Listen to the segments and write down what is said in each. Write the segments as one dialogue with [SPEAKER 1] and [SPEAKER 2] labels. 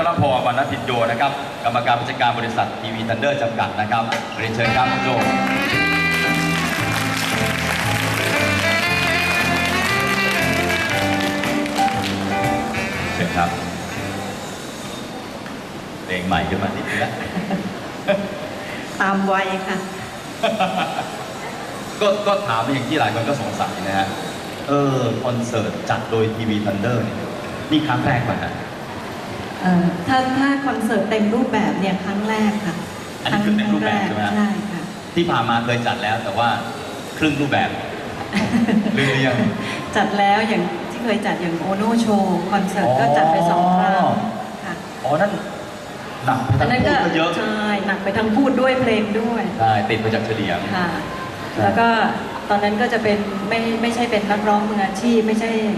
[SPEAKER 1] ชรพรวรรณพินโยนะครับ กรรมการผู้จัดการบริษัททีวีทันเดอร์จำกัดนะครับเรียนเชิญครับคุณโจเชิญครับเพลงใหม่ขึ้นมานิดนึงนะ
[SPEAKER 2] ตามวัยค่ะ
[SPEAKER 1] ก็ก็ถามไปอย่างที่หลายคนก็สงสัยนะฮะเออคอนเสิร์ตจัดโดยทีวีทันเดอร์เนี่ยนี่ครั้งแรกป่ะฮะ
[SPEAKER 2] เอ่อถ้าถ้าคอนเสิร์ตเต็มรูปแบบเนี่ยครั้งแรกค่ะ
[SPEAKER 1] อันนี้คือเต็มรูปแบบใช่ไหม
[SPEAKER 2] ใช่ค่ะ
[SPEAKER 1] ที่ผ่านมาเคยจัดแล้ว แต่ว่าครึ่งรูปแบบหรือยัง
[SPEAKER 2] จัดแล้วอย่างที่เคยจัดอย่างโอโนโชว์คอนเสิร์ตก็จัดไปสองครั้ง
[SPEAKER 1] อ๋อ
[SPEAKER 2] ค่ะ
[SPEAKER 1] อ๋อนั่นหนักไป
[SPEAKER 2] อั
[SPEAKER 1] ทั้
[SPEAKER 2] น
[SPEAKER 1] ง
[SPEAKER 2] นั้น
[SPEAKER 1] พู
[SPEAKER 2] ก็
[SPEAKER 1] ดก็เยอะ
[SPEAKER 2] ใช่หนักไปทั้งพูดด้วยเพลงด้วย
[SPEAKER 1] ใช่ติดมาจากเฉลียง
[SPEAKER 2] ค่ะ
[SPEAKER 1] ใช่
[SPEAKER 2] แล้วก็ตอนนั้นก็จะเป็นไม่ไม่ใช่เป็นนักร้องมืออาชีพ ไม่ใช่เอ่อ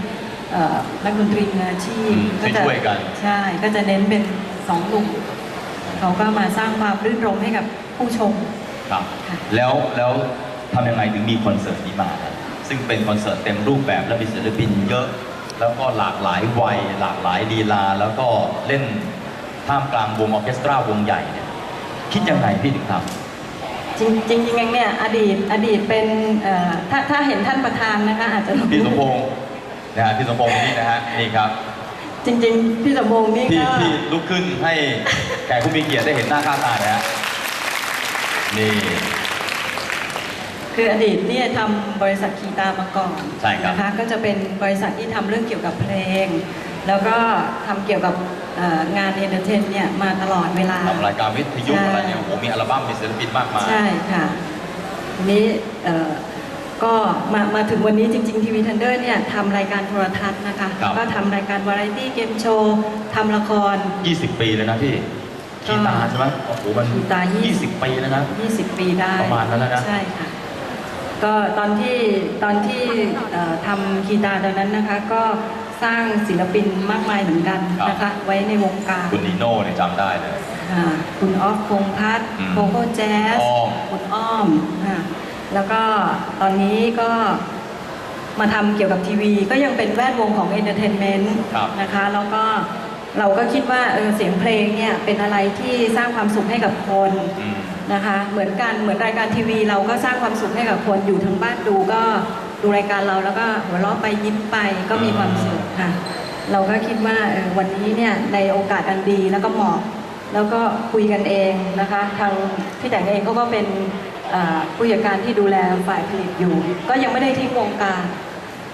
[SPEAKER 2] นักดนตรีมืออาชีพ
[SPEAKER 1] อืม
[SPEAKER 2] ก็จะ
[SPEAKER 1] ช่วยกัน
[SPEAKER 2] ใช่ก็จะเน้นเป็นสองหนุ่มเขาก็มาสร้างความรื่นรมให้กับผู้ชม
[SPEAKER 1] ครับ
[SPEAKER 2] ค่ะ
[SPEAKER 1] แล้วแล้วทำยังไงถึงมีคอนเสิร์ตนี้มา ซึ่งเป็นคอนเสิร์ตเต็มรูปแบบและมีศิลปินเยอะแล้วก็หลากหลายวัยหลากหลายลีลา แล้วก็เล่นท่ามกลางวงออร์เคสตราวงใหญ่เนี่ยคิดยังไงพี่ถึงทำ
[SPEAKER 2] จริงจริงจริงๆเนี่ยอดีตอดีตเป็นเอ่อถ้าถ้าเห็นท่านประธานนะคะอาจจะรู้
[SPEAKER 1] พี่สมพงศ์ นะฮะพี่สมพงศ์นี่นะฮะนี่ครับ
[SPEAKER 2] จริงๆ พี่สมพงษ์นี่
[SPEAKER 1] ที่
[SPEAKER 2] ก็
[SPEAKER 1] ที่ลุกขึ้นให้แขกผู้มีเกียรติได้เห็นหน้าค่าตานะฮะนี่
[SPEAKER 2] คืออดีตเนี่ยทำบริษัทคีตามาก่อน
[SPEAKER 1] ใช่ครับ
[SPEAKER 2] นะคะก็จะเป็นบริษัทที่ทำเรื่องเกี่ยวกับเพลง แล้วก็ทำเกี่ยวกับเอ่องานเอนเตอร์เทนเนี่ยมาตลอดเวลา
[SPEAKER 1] ทำรายการวิทยุ
[SPEAKER 2] ใช่
[SPEAKER 1] อะไรเนี่ยโอ้โหมีอัลบั้มมีศิลปินมากมาย
[SPEAKER 2] ใช่ค่ะทีนี้เอ่อ ก็มามาถึงวันนี้จริงๆทีวีทันเดอร์เนี่ยทำรายการโทรทัศน์นะคะ
[SPEAKER 1] ครับ
[SPEAKER 2] แล้วก็ทำรายการวาไรตี้เกมโชว์ทำละคร
[SPEAKER 1] 20 ปีเลยนะพี่กีตาร์ใช่ไหมโอ้โหมัน
[SPEAKER 2] กีตาร์20
[SPEAKER 1] 20 ปีแล้วนะ
[SPEAKER 2] 20 ปีได้
[SPEAKER 1] ประมาณนั้นแล้วนะ
[SPEAKER 2] ใช่ค่ะ ก็ตอนที่ตอนที่เอ่อทำกีตาร์ตอนนั้นนะคะ ก็สร้างศิลปินมากมายเหมือนกันนะคะ ไว้ในวงการ
[SPEAKER 1] คุณนีโน่เนี่ยจำได้เลย
[SPEAKER 2] อ่าคุณออฟพงษ์พัฒน์
[SPEAKER 1] อืม
[SPEAKER 2] โคโค่แจ๊ส
[SPEAKER 1] อ้อม
[SPEAKER 2] คุณอ้อมค่ะ แล้วก็ตอนนี้ก็มาทำเกี่ยวกับทีวี ก็ยังเป็นแวดวงของเอนเตอร์เทนเมนต์
[SPEAKER 1] ครับ
[SPEAKER 2] นะคะ แล้วก็เราก็คิดว่าเออเสียงเพลงเนี่ยเป็นอะไรที่สร้างความสุขให้กับคน
[SPEAKER 1] อืม
[SPEAKER 2] นะคะ เหมือนกันเหมือนรายการทีวี เราก็สร้างความสุขให้กับคนอยู่ทั้งบ้านดูก็ดูรายการเราแล้วก็หัวเราะไปยิ้มไปก็มีความสุขค่ะ เราก็คิดว่าเออวันนี้เนี่ยในโอกาสอันดีแล้วก็เหมาะ แล้วก็คุยกันเองนะคะ ทางพี่แต่งเองเขาก็เป็นเอ่อ ผู้จัดการที่ดูแลฝ่ายผลิตอยู่ ก็ยังไม่ได้ทิ้งวงการ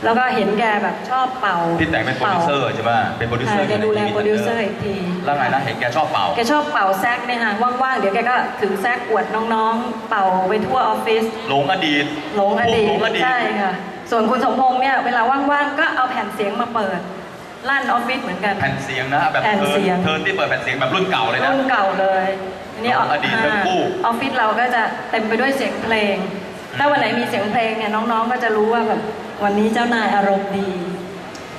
[SPEAKER 2] แล้วก็เห็นแกแบบชอบเป่า
[SPEAKER 1] พี่แต่งเป็นโปรดิวเซอร์ใช่ไหมเป็นโปรดิวเซอร์
[SPEAKER 2] ค่ะแกดูแลโปรดิวเซอร์อีกที
[SPEAKER 1] แล้วไงนะเห็นแกชอบเป่า
[SPEAKER 2] แกชอบเป่าแซกเนี่ยค่ะว่างๆ เดี๋ยวแกก็ถือแซกอวดน้องๆ เป่าไปทั่วออฟฟิศ
[SPEAKER 1] หลงอดีต
[SPEAKER 2] หลงอดีต
[SPEAKER 1] หลงอดีต
[SPEAKER 2] ใช่ค่ะส่วนคุณสมพงษ์เนี่ยเวลาว่างๆ ก็เอาแผ่นเสียงมาเปิด ลั่นออฟฟิศเหมือนกัน
[SPEAKER 1] แผ่นเสียงนะแบบ
[SPEAKER 2] แผ่น
[SPEAKER 1] เทิ
[SPEAKER 2] เสียง
[SPEAKER 1] ร์นเทิร์นที่เปิดแผ่นเสียงแบบรุ่นเก่าเลยนะ
[SPEAKER 2] รุ่นเก่าเลยทีนี้
[SPEAKER 1] หลงอดีตทั้งคู่
[SPEAKER 2] ออฟฟิศเราก็จะเต็มไปด้วยเสียงเพลง ถ้าวันไหนมีเสียงเพลงเนี่ยน้องๆ ก็จะรู้ว่าแบบวันนี้เจ้านายอารมณ์ดี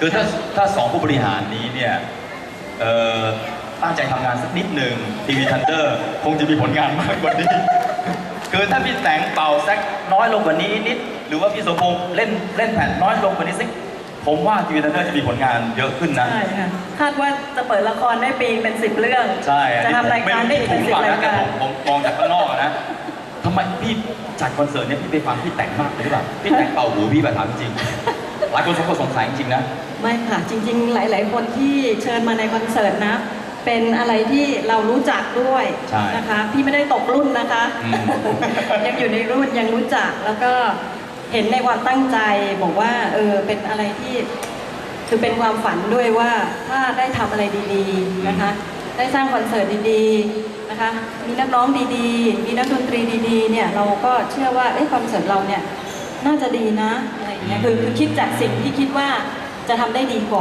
[SPEAKER 1] คือถ้าถ้าสองผู้บริหารนี้เนี่ยเอ่อตั้งใจทำงานสักนิดหนึ่งทีวีทันเดอร์คงจะมีผลงานมากกว่านี้ คือถ้าพี่แต่งเป่าแซกน้อยลงกว่านี้นิด หรือว่าพี่สมพงษ์เล่นเล่นแผ่นน้อยลงกว่านี้สัก ผมว่าทีวีทันเดอร์จะมีผลงานเยอะขึ้นนะ
[SPEAKER 2] ใช่ค่ะคาดว่าจะเปิดละครได้ปีเป็นสิบเรื่อง
[SPEAKER 1] ใช่อัน
[SPEAKER 2] จะ
[SPEAKER 1] นี้
[SPEAKER 2] ทำรายการได้
[SPEAKER 1] ไม่
[SPEAKER 2] อีก
[SPEAKER 1] รู้
[SPEAKER 2] เป็น
[SPEAKER 1] ถู
[SPEAKER 2] สิ
[SPEAKER 1] ก
[SPEAKER 2] บ
[SPEAKER 1] หรือเปล่า
[SPEAKER 2] รา
[SPEAKER 1] นะ
[SPEAKER 2] ย
[SPEAKER 1] แต่
[SPEAKER 2] การ
[SPEAKER 1] ผมผมมองจากข้างนอกอะนะทำไมพี่จัดคอนเสิร์ตเนี่ยพี่ไปฟังพี่แต่งมากเลยหรือเปล่าพี่แต่งเป่าหูพี่แบบถามจริงหลายคนสงสงสัยจริงๆนะ
[SPEAKER 2] ไม่ค่ะจริง ๆ หลาย ๆ คนที่เชิญมาในคอนเสิร์ตนะเป็นอะไรที่เรารู้จักด้วย
[SPEAKER 1] ใช่
[SPEAKER 2] นะคะ พี่ไม่ได้ตกรุ่นนะคะ
[SPEAKER 1] อืม
[SPEAKER 2] ยังอยู่ในรุ่นยังรู้จักแล้วก็ เห็นในความตั้งใจบอกว่าเออเป็นอะไรที่คือเป็นความฝันด้วยว่าถ้าได้ทำอะไรดีๆนะคะ ได้สร้างคอนเสิร์ตดีๆนะคะ มีนักร้องดีๆ มีนักดนตรีดีๆเนี่ยเราก็เชื่อว่าเอ้คอนเสิร์ตเราเนี่ยน่าจะดีนะอะไรอย่างเงี้ยคือคือคิดจากสิ่งที่คิดว่าจะทำได้ดีกว่า